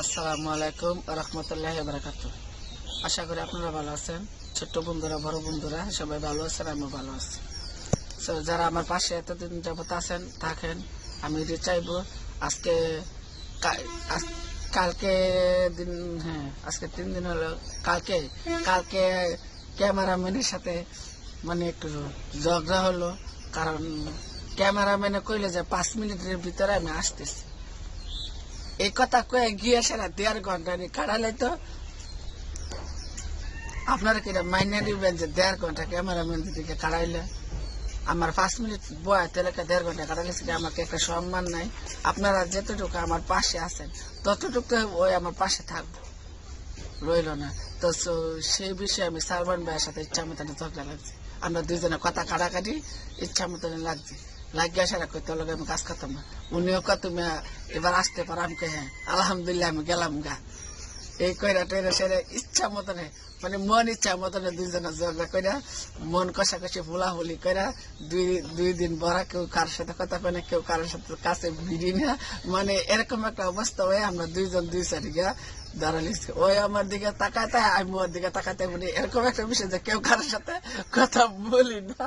আসসালামু আলাইকুম রহমতুল্লাহ বারাকাতু আশা করি আপনারা ভালো আছেন। ছোট্ট বন্ধুরা বড় বন্ধুরা সবাই ভালো আছেন আমি ভালো আছি। So, যারা আমার পাশে এতদিন যাবত আছেন থাকেন আমি চাইব আজকে কালকে দিন হ্যাঁ আজকে তিন দিন হলো কালকে কালকে ক্যামেরাম্যানের সাথে মানে একটু ঝগড়া হলো কারণ ক্যামেরাম্যানে কইলে যে পাঁচ মিনিটের ভিতরে আমি আসতেছি। এই কথা কয়ে গিয়ে সেরা দেড় ঘণ্টা নিয়ে কাটালে তো আপনারা কিনা মাইনে দিবেন যে দেড় ঘণ্টা ক্যামেরাম্যান দিকে কাটাইলে। আমার পাঁচ মিনিট বয় তাহলে দেড় ঘণ্টা কাটালে সেটা আমাকে একটা সম্মান নাই। আপনারা যতটুকু আমার পাশে আছেন, ততটুকু ওই আমার পাশে থাকব। রইল না। তো সেই বিষয়ে আমি সালমান ভাইয়ের সাথে ইচ্ছা মতন ঝগড়া লাগছে। আমরা দুইজনে কথা কাটাকাটি ইচ্ছা মতন লাগছে। লাগিয়ে সারা করতে লগে আমি কাজ করতাম না। উনিও কত তুমি এবার আসতে পারো আমি হ্যাঁ আলহামদুলিল্লাহ, আমি গেলাম গা। এই কইরা টইরা সেরে ইচ্ছা মতনে মানে মন ইচ্ছা মতনে দুইজনে ঝগড়া কইরা মন কষাকষি ফুলাফুলি কইরা দুই দুই দিন বড়া, কেউ কারোর সাথে কথা কয় না, কেউ কারোর সাথে কাছে ভিড়ি না। মানে এরকম একটা অবস্থা হয়ে আমরা দুইজন দুই সারিগা দাঁড়ালিছি ওই আমার দিকে তাকাতে আমি ওর দিকে তাকাতে মানে এরকম একটা বিষয় যে কেউ কারোর সাথে কথা বলি না।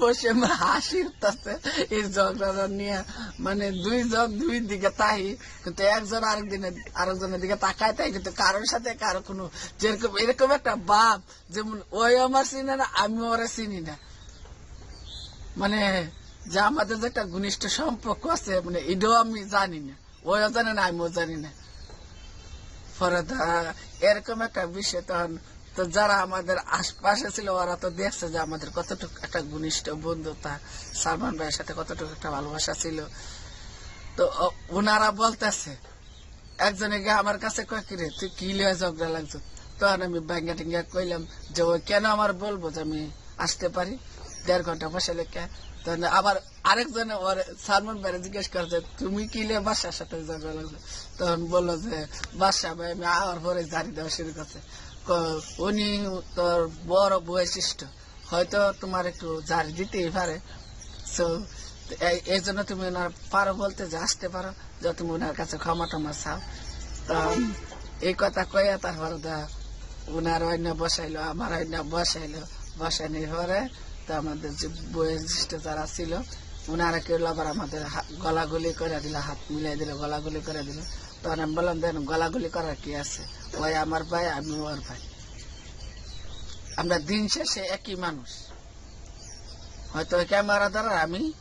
বসে হাসি উঠতেছে এই ঝগড়া নিয়ে মানে দুইজন দুই দিকে তাই কিন্তু একজন আরেকদিনের আরেকজনের দিকে তাকায় তাই, কিন্তু কারোর সাথে কারও কোনো যেরকম এরকম একটা ভাব, যেমন ওই আমার চিনে না, আমি ওরে চিনি না। মানে যে আমাদের যে একটা ঘনিষ্ঠ সম্পর্ক আছে মানে এটাও আমি জানি না। ওইও জানে না, আমিও জানি না। পরে এরকম একটা বিষয় তখন তো যারা আমাদের আশপাশে ছিল, ওরা তো দেখছে যে আমাদের কতটুকু একটা ঘনিষ্ঠ বন্ধুতা, সালমান ভাইয়ের সাথে কতটুকু একটা ভালোবাসা ছিল। তো ও- ওনারা বলতেছে, একজনে গিয়ে আমার কাছে কয় তুই কি লিয়ে ঝগড়া লাগছো? তখন আমি ব্যাঙ্গা টিঙ্গা কইলাম যে, ওই কেন আমার বলব যে আমি আসতে পারি? দেড় ঘণ্টা বসে লেখা। তখন আবার আরেকজনে ওর সালমান ভাইরে জিজ্ঞেস করছে তুমি কি লিয়ে বাসার সাথে ঝগড়া লাগছো? তখন বলল যে, বাসা ভাই, আমি আওয়ার পরে জারি দেওয়া শুরু করছে। উনি তোর বড় বৈশিষ্ট্য হয়তো তোমার একটু জারি দিতেই পারে। সো এই জন্য তুমি ওনার পারো বলতে যে আসতে পারো, যে তুমি ওনার কাছে ক্ষমা টমা চাও। তো, এই কথা কইয়া তারপর ওনার অন্য বসাইলো, আমার অন্য বসাইলো বসানোর পরে তো আমাদের যে বয়োজ্যেষ্ঠ যারা ছিল ওনারা কেউ আবার আমাদের গলাগুলি করে দিল, হাত মিলাই দিল, গলাগুলি করে দিল। তখন আমি বললাম, দেন গলাগুলি করার কি আছে? ওই আমার ভাই, আমি ওর ভাই। আমরা দিন শেষে একই মানুষ। হয়তো ক্যামেরা দ্বারা আমি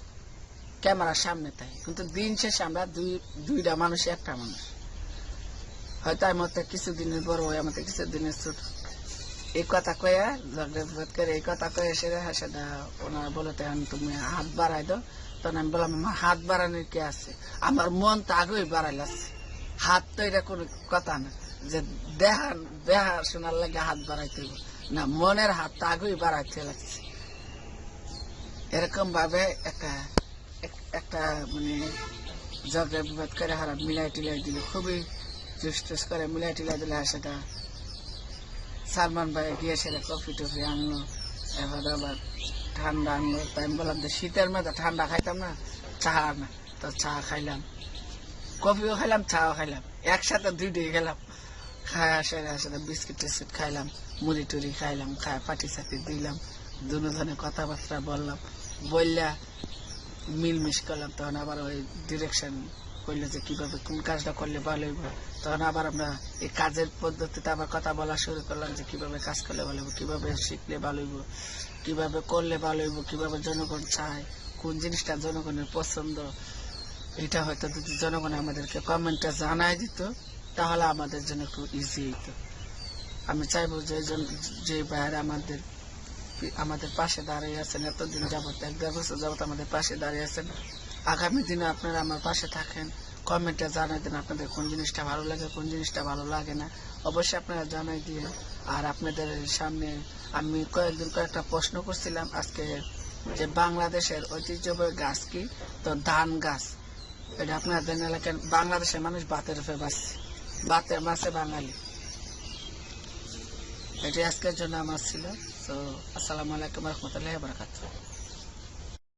ক্যামেরার সামনে তাই, কিন্তু দিন শেষে আমরা দুই, দুইটা মানুষ একটা মানুষ। হয়তো আমি হয়তো কিছুদিনের বড় হয় আমাদের কিছুদিনের ছোট। এই কথা কয়ে ঝগড়া করে, এই কথা কয়ে সেটা সেটা ওনারা বলে তখন তুমি হাত বাড়াই দাও। তখন আমি বললাম, আমার হাত বাড়ানোর কি আছে? আমার মন তো আগেই বাড়াই লাগছে হাত তো এটা কোনো কথা না, যে দেহা দেহা শোনার লাগে হাত বাড়াইতে। না, মনের হাত তো আগেই বাড়াইতে লাগছে। এরকম ভাবে একটা একটা মানে ঝগড়া বিবাদ করে হারা মিলাই টিলাই দিল, খুবই জুস টুস করে মিলাই টিলাই দিলে সেটা সালমান ভাই গিয়ে সেটা কফি টফি আনলো এবার আবার ঠান্ডা আনলো। তাই আমি বললাম যে শীতের মধ্যে ঠান্ডা খাইতাম না, চা না, তো চা খাইলাম। কফিও খাইলাম চাও খাইলাম। একসাথে দুইটাই খেলাম। খায় আসে আসে বিস্কিট টিস্কিট খাইলাম, মুড়ি টুড়ি খাইলাম, খায় পাটি সাটি দিলাম, দুজনে কথাবার্তা বললাম। বললা মিলমিশ করলাম, তখন আবার ওই ডিরেকশন করলে যে, কীভাবে কোন কাজটা করলে ভালো হইব? তখন আবার আমরা এই কাজের পদ্ধতিতে আবার কথা বলা শুরু করলাম যে, কীভাবে কাজ করলে ভালো হইব? কীভাবে শিখলে ভালো হইব? কীভাবে করলে ভালো হইব? কীভাবে জনগণ চায়? কোন জিনিসটা জনগণের পছন্দ? এটা হয়তো যদি জনগণ আমাদেরকে কমেন্টে জানাই দিত, তাহলে আমাদের জন্য একটু ইজি হইতো। আমি চাইব যে যে বাইরে আমাদের আমাদের পাশে দাঁড়িয়ে আছেন, এতদিন যাবত এক দেড় বছর যাবত আমাদের পাশে দাঁড়িয়ে আছেন। আগামী দিনে আপনারা আমার পাশে থাকেন কমেন্টে জানাই দেন আপনাদের কোন জিনিসটা ভালো লাগে, কোন জিনিসটা ভালো লাগে না। অবশ্যই আপনারা জানাই দিয়ে, আর আপনাদের সামনে আমি কয়েকদিন কয়েকটা প্রশ্ন করছিলাম, আজকে যে বাংলাদেশের ঐতিহ্যবাহী গাছ কি? তো ধান গাছ। এটা আপনাদের এলাকার বাংলাদেশের মানুষ বাতের উপরে বাঁচছে। বাতের মাসে বাঙালি। এটি আজকের জন্য আমার ছিল। তো, আসসালামু আলাইকুম রহমতুল্লাহ বারকাত